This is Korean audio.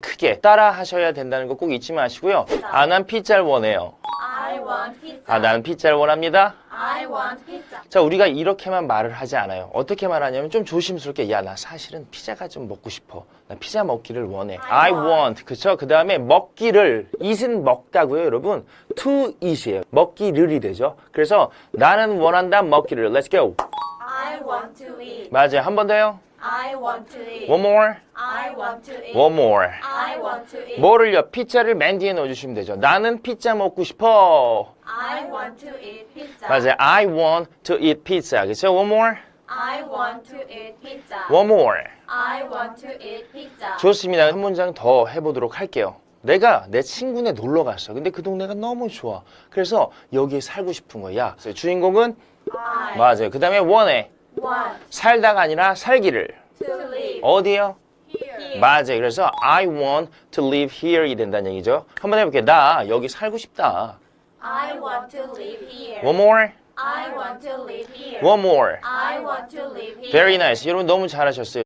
크게 따라 하셔야 된다는 거 꼭 잊지 마시고요. 아, 난 피자를 원해요. I want pizza. 아, 나는 피자를 원합니다. I want pizza. 자, 우리가 이렇게만 말을 하지 않아요. 어떻게 말하냐면 좀 조심스럽게, 야, 나 사실은 피자가 좀 먹고 싶어. 나 피자 먹기를 원해. I want. 그쵸? 그 다음에 먹기를. eat은 먹다고요, 여러분. to eat이에요. 먹기를이 되죠. 그래서 나는 원한다 먹기를. Let's go. I want to eat. 맞아요. 한 번 더요. I want to eat. One more. I want to eat. One more. I want to eat. 뭐를요? 피자를 맨 뒤에 넣어주시면 되죠. 나는 피자 먹고 싶어. I want to eat pizza. 맞아요. I want to eat pizza. 그쵸? One more. I want to eat pizza. One more. I want to eat pizza. 좋습니다. 한 문장 더 해보도록 할게요. 내가 내 친구네 놀러 갔어. 근데 그 동네가 너무 좋아. 그래서 여기에 살고 싶은 거야. 그래서 주인공은 I 맞아요. 그 다음에 원해. 살다가 아니라 살기를. 어디요? 맞아요. 그래서 I want to live here이 된다는 얘기죠. 한번 해볼게요. 나 여기 살고 싶다. I want to live here. One more. I want to live here. One more. I want to live here. Very nice. 여러분 너무 잘하셨어요.